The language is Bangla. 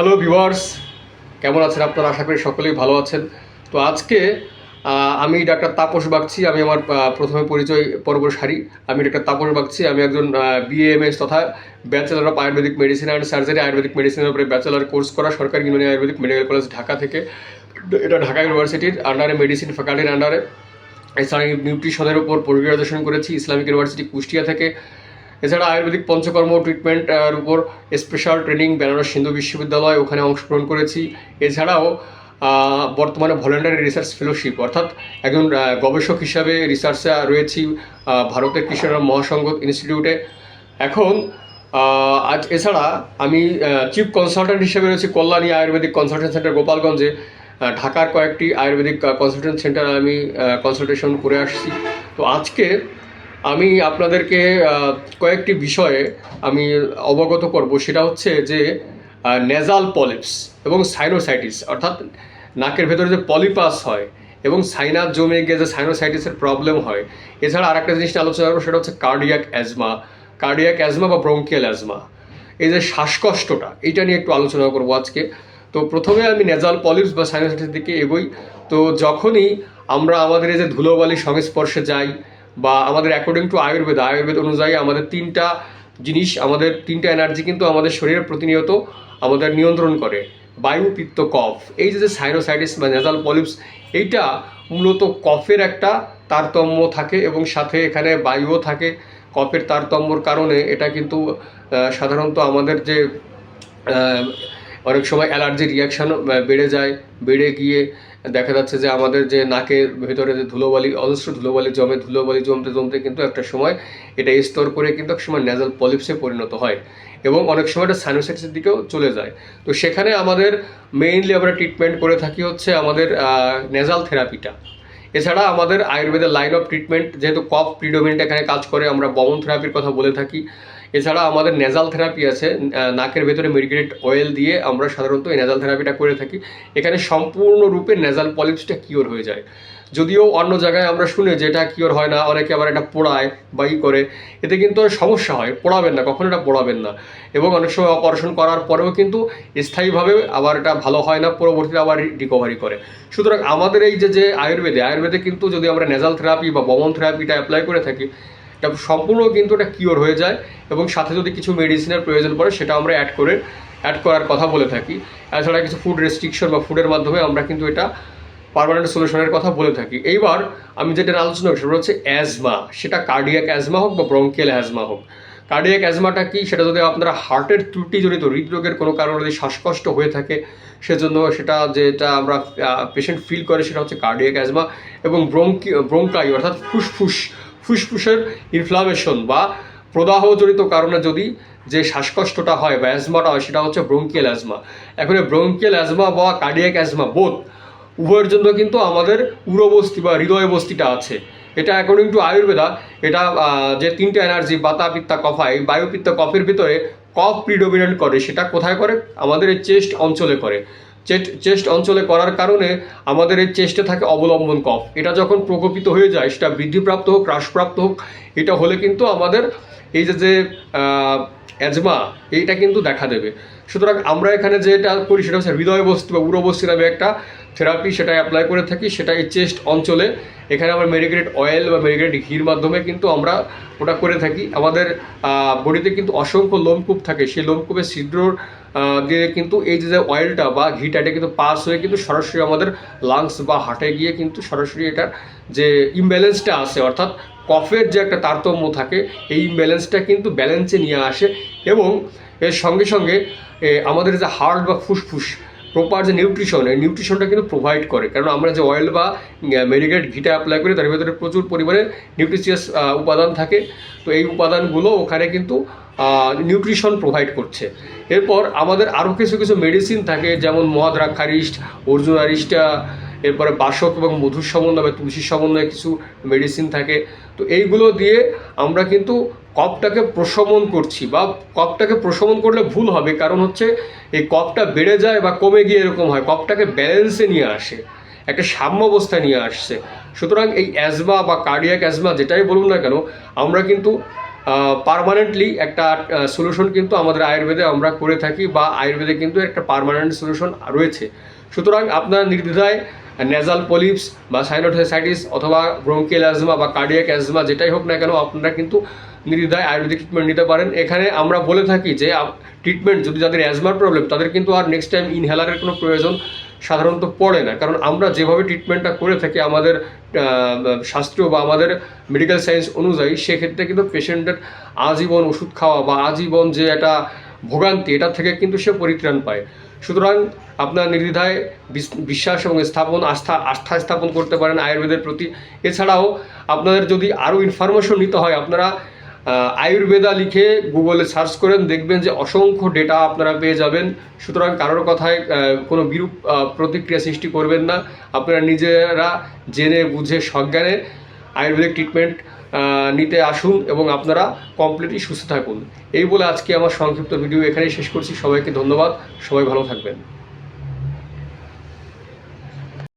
হ্যালো ভিউয়ার্স কেমন আছেন আপনারা? আশা করি সকলেই ভালো আছেন। তো আজকে আমি ডাক্তার তাপস বাগচি, আমি আমার প্রথমে পরিচয় পর্ব সারি। আমি ডাক্তার তাপস বাগচি, আমি একজন বিএমএস তথা bachelor of ayurvedic medicine and surgery ayurvedic মেডিসিনের উপরে ব্যাচেলার কোর্স করা, সরকারি union ayurvedic medical college Dhaka থেকে। এটা ঢাকা ইউনিভার্সিটির আন্ডারে মেডিসিন ফ্যাকাল্টির আন্ডারে এছাড়া নিউট্রিশনের উপর পরিগ্রাজুয়েশন করেছি ইসলামিক ইউনিভার্সিটি কুষ্টিয়া থেকে। এছাড়া আয়ুর্বেদিক পঞ্চকর্ম ট্রিটমেন্ট এর উপর স্পেশাল ট্রেনিং বেনারস হিন্দু বিশ্ববিদ্যালয় ওখানে অংশগ্রহণ করেছি। এছাড়াও বর্তমানে ভলেন্টারি রিসার্চ ফেলোশিপ অর্থাৎ একজন গবেষক হিসাবে রিসার্চে রয়েছি ভারতের কৃষ্ণরাম মহাসংঘ ইনস্টিটিউটে এখন আজ এছাড়া আমি চিফ কনসালটেন্ট হিসেবে রয়েছি কল্যাণী আয়ুর্বেদিক কনসালটেন্ট সেন্টার গোপালগঞ্জে। ঢাকার কয়েকটি আয়ুর্বেদিক কনসালটেন্ট সেন্টারে আমি কনসালটেশন করে আসছি। তো আজকে আমি আপনাদেরকে কয়েকটি বিষয়ে আমি অবগত করব। সেটা হচ্ছে যে নেজাল পলিপস এবং সাইনোসাইটিস অর্থাৎ নাকের ভেতরে যে পলিপাস হয় এবং সাইনাস জমে গিয়ে যে সাইনোসাইটিসের প্রবলেম হয়, এছাড়া আরেকটা জিনিস নিয়ে আলোচনা করব, সেটা হচ্ছে কার্ডিয়াক অ্যাজমা কার্ডিয়াক অ্যাজমা বা ব্রঙ্কিয়াল অ্যাজমা এই যে শ্বাসকষ্টটা এটা নিয়ে একটু আলোচনা করব আজকে। তো প্রথমে আমি নেজাল পলিপস বা সাইনোসাইটিস দিকে এগোই। তো যখনই আমরা আমাদের এই যে ধুলোবালির সংস্পর্শে যাই বা আমাদের অ্যাকর্ডিং টু আয়ুর্বেদ আয়ুর্বেদ অনুযায়ী আমাদের তিনটা জিনিস, আমাদের তিনটা এনার্জি কিন্তু আমাদের শরীরে প্রতিনিয়ত আমাদের নিয়ন্ত্রণ করে। বায়ু, পিত্ত, কফ। এই যে সাইনোসাইটিস বা নেজাল পলিপস এইটা মূলত কফের একটা তারতম্য থাকে এবং সাথে এখানে বায়ুও থাকে। কফের তারতম্যর কারণে এটা কিন্তু সাধারণত আমাদের যে অনেক সময় অ্যালার্জি রিয়াকশান বেড়ে যায়, বেড়ে গিয়ে দেখা যাচ্ছে যে আমাদের যে নাকের ভেতরে যে ধুলোবালি, অজস্র ধুলোবালি জমে, ধুলোবালি জমতে জমতে কিন্তু একটা সময় এটা স্তর করে কিন্তু এক সময় ন্যাজাল পলিপসে পরিণত হয় এবং অনেক সময় এটা সাইনোসাইটিসের দিকেও চলে যায়। তো সেখানে আমাদের মেইনলি আমরা ট্রিটমেন্ট করে থাকি হচ্ছে আমাদের নেজাল থেরাপিটা এছাড়া আমাদের আয়ুর্বেদের লাইন অফ ট্রিটমেন্ট যেহেতু কফ প্রিডোমিনেন্ট এখানে কাজ করে, আমরা বমন থেরাপির কথা বলে থাকি। এছাড়া আমাদের নেজাল থেরাপি আছে নাকের ভেতরে মেডিকেটেড অয়েল দিয়ে আমরা সাধারণত এই নেজাল থেরাপিটা করে থাকি। এখানে সম্পূর্ণরূপে নেজাল পলিপসটা কিওর হয়ে যায়। যদিও অন্য জায়গায় আমরা শুনে যে এটা কিওর হয় না, অনেকে আবার এটা পোড়ায় বা ই করে। এতে কিন্তু সমস্যা হয়, পোড়াবেন না, কখনো এটা পোড়াবেন না। এবং অনেক সময় অপারেশন করার পরেও কিন্তু স্থায়ীভাবে আবার এটা ভালো হয় না, পরবর্তীতে আবার রিকভারি করে। সুতরাং আমাদের এই যে যে আয়ুর্বেদে আয়ুর্বেদে কিন্তু যদি আমরা নেজাল থেরাপি বা বমন থেরাপিটা অ্যাপ্লাই করে থাকি এটা সম্পূর্ণ কিন্তু এটা কিওর হয়ে যায় এবং সাথে যদি কিছু মেডিসিনের প্রয়োজন পড়ে সেটা আমরা অ্যাড করে অ্যাড করার কথা বলে থাকি। এছাড়া কিছু ফুড রেস্ট্রিকশন বা ফুডের মাধ্যমে আমরা কিন্তু এটা পারমানেন্ট সলিউশনের কথা বলে থাকি। এইবার আমি যেটা আলোচনা করি সেটা হচ্ছে অ্যাজমা সেটা কার্ডিয়াক অ্যাজমা হোক বা ব্রঙ্কিয়াল অ্যাজমা হোক। কার্ডিয়াক অ্যাজমাটা কি? সেটা যদি আপনারা হার্টের ত্রুটি জড়িত হৃদরোগের কোনো কারণে যদি শ্বাসকষ্ট হয়ে থাকে, সেজন্য সেটা যেটা আমরা পেশেন্ট ফিল করে সেটা হচ্ছে কার্ডিয়াক অ্যাজমা এবং ব্রঙ্কি ব্রঙ্কাই অর্থাৎ ফুসফুস ফুসফুসের ইনফ্লামেশন বা প্রদাহজনিত কারণে যদি যে শ্বাসকষ্টটা হয় বা অ্যাজমাটা হয়, সেটা হচ্ছে ব্রঙ্কিয়াল অ্যাজমা এখন ব্রঙ্কিয়াল অ্যাজমা বা কার্ডিয়াক অ্যাজমা বোধ উভয়ের জন্য কিন্তু আমাদের উরবস্তি বা হৃদয় বস্তিটা আছে। এটা অ্যাকর্ডিং টু আয়ুর্বেদা, এটা যে তিনটে এনার্জি বাতা, পিত্তা, কফা, এই বায়ুপিত্তা কফের ভিতরে কফ প্রিডোমিনেন্ট করে, সেটা কোথায় করে? আমাদের এই চেস্ট অঞ্চলে করে। চেস্ট চেস্ট অঞ্চলে করার কারণে আমাদের এই চেস্টে থাকে অবলম্বন কফ। এটা যখন প্রকোপিত হয়ে যায়, সেটা বৃদ্ধিপ্রাপ্ত হোক, হ্রাসপ্রাপ্ত হোক, এটা হলে কিন্তু আমাদের এই যে যে অ্যাজমা এইটা কিন্তু দেখা দেবে। সুতরাং আমরা এখানে যেটা করি সেটা হচ্ছে হৃদয় বস্তি বা উরবস্তি নামে একটা থেরাপি সেটা অ্যাপ্লাই করে থাকি সেটা এই চেস্ট অঞ্চলে। এখানে আমরা মেডিকেটেড অয়েল বা মেডিকেটেড ঘির মাধ্যমে কিন্তু আমরা ওটা করে থাকি। আমাদের বডিতে কিন্তু অসংখ্য লোমকূপ থাকে। সেই লোমকূপের ছিদ্রর আহ, দিয়ে কিন্তু এই যে অয়েলটা বা ঘিটা এটা কিন্তু পাস হয়ে কিন্তু সরাসরি আমাদের লাংস বা হার্টে গিয়ে কিন্তু সরাসরি এটার যে ইমব্যালেন্সটা আছে অর্থাৎ কফের যে একটা তারতম্য থাকে, এই ইমব্যালেন্সটা কিন্তু ব্যালেন্সে নিয়ে আসে এবং এর সঙ্গে সঙ্গে আমাদের যে হার্ট বা ফুসফুস প্রপার যে নিউট্রিশন এই নিউট্রিশনটা কিন্তু প্রোভাইড করে। কারণ আমরা যে অয়েল বা মেডিকেট ঘিটা অ্যাপ্লাই করি, তার ভিতরে প্রচুর পরিমাণে নিউট্রিশিয়াস উপাদান থাকে। তো এই উপাদানগুলো ওখানে কিন্তু নিউট্রিশন প্রোভাইড করছে। এরপর আমাদের আরও কিছু কিছু মেডিসিন থাকে, যেমন মহাদ্রাক্ষারিস্ট অর্জুন আরিস্টা এরপরে বাসক এবং মধুর সমন্বয় বা তুলসীর সমন্বয়ে কিছু মেডিসিন থাকে। তো এইগুলো দিয়ে আমরা কিন্তু কফটাকে প্রশমন করছি বা কফটাকে প্রশমন করলে ভুল হবে। কারণ হচ্ছে এই কফটা বেড়ে যায় বা কমে গিয়ে এরকম হয়। কফটাকে ব্যালেন্সে নিয়ে আসে, একটা সাম্যাবস্থায় নিয়ে আসছে। সুতরাং এই অ্যাজমা বা কার্ডিয়াক অ্যাজমা যেটাই বলুন না কেন, আমরা কিন্তু পারমানেন্টলি একটা সলিউশন কিন্তু আমাদের আয়ুর্বেদে আমরা করে থাকি বা আয়ুর্বেদে কিন্তু একটা পারমানেন্ট সলিউশন রয়েছে। সুতরাং আপনারা নির্দ্বিধায় নেজাল পলিপস বা সাইনোসাইটিস অথবা ব্রঙ্কিয়াল অ্যাজমা বা কার্ডিয়াক অ্যাজমা যেটাই হোক না কেন আপনারা কিন্তু নির্দ্বিধায় আয়ুর্বেদিক ট্রিটমেন্ট নিতে পারেন। এখানে আমরা বলে থাকি যে ট্রিটমেন্ট যদি যাদের অ্যাজমার প্রবলেম তাদের কিন্তু আর নেক্সট টাইম ইনহেলারের কোনো প্রয়োজন সাধারণত পড়ে না। কারণ আমরা যেভাবে ট্রিটমেন্টটা করে থাকি আমাদের আহ, শাস্ত্রীয় বা আমাদের মেডিকেল সায়েন্স অনুযায়ী সেক্ষেত্রে কিন্তু পেশেন্টের আজীবন ওষুধ খাওয়া বা আজীবন যে একটা ভোগান্তি এটা থেকে কিন্তু সে পরিত্রাণ পায়। সুতরাং আপনার নির্দ্বিধায় বিস- বিশ্বাস এবং স্থাপন, আস্থা আস্থা স্থাপন করতে পারেন আয়ুর্বেদের প্রতি। এছাড়াও আপনাদের যদি আরও ইনফরমেশন নিতে হয়, আপনারা আয়ুর্বেদা লিখে গুগলে সার্চ করেন, দেখবেন যে অসংখ্য ডেটা আপনারা পেয়ে যাবেন। সুতরাং কারোর কথায় কোনো বিরূপ প্রতিক্রিয়া সৃষ্টি করবেন না। আপনারা নিজেরা জেনে, বুঝে, সজ্ঞানে আয়ুর্বেদিক ট্রিটমেন্ট নিতে আসুন এবং আপনারা কমপ্লিটলি সুস্থ থাকুন। এই বলে আজকে আমার সংক্ষিপ্ত ভিডিও এখানেই শেষ করছি। সবাইকে ধন্যবাদ। সবাই ভালো থাকবেন।